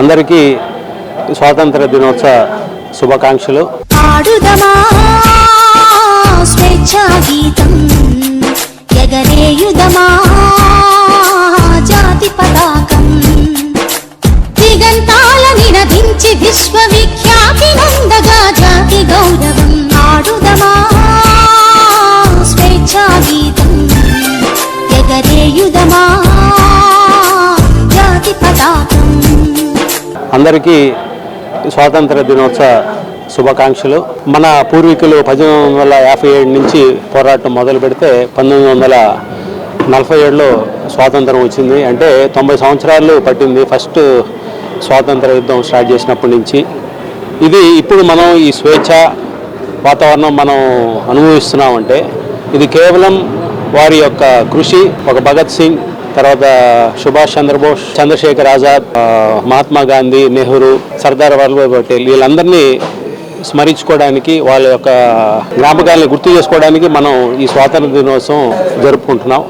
అందరికీ స్వాతంత్ర దినోత్సవ శుభాకాంక్షలు. ఆడుదమా స్వేచ్ఛా గీతం ఎగరేయుదమా? అందరికీ స్వాతంత్ర దినోత్సవ శుభాకాంక్షలు. మన పూర్వీకులు పద్దెనిమిది వందల యాభై ఏడు నుంచి పోరాటం మొదలు పెడితే పంతొమ్మిది వందల నలభై ఏడులో స్వాతంత్రం వచ్చింది. అంటే తొంభై సంవత్సరాలు పట్టింది ఫస్ట్ స్వాతంత్ర యుద్ధం స్టార్ట్ చేసినప్పటి నుంచి. ఇది ఇప్పుడు మనం ఈ స్వేచ్ఛ వాతావరణం మనం అనుభవిస్తున్నామంటే ఇది కేవలం వారి యొక్క కృషి ఒక భగత్ సింగ్ తర్వాత సుభాష్ చంద్రబోస్ చంద్రశేఖర్ ఆజాద్ మహాత్మా గాంధీ నెహ్రూ సర్దార్ వల్లభాయ్ పటేల్ వీళ్ళందరినీ స్మరించుకోవడానికి వాళ్ళ యొక్క జ్ఞాపకాలను గుర్తు చేసుకోవడానికి మనం ఈ స్వాతంత్ర దినోత్సవం జరుపుకుంటున్నాం.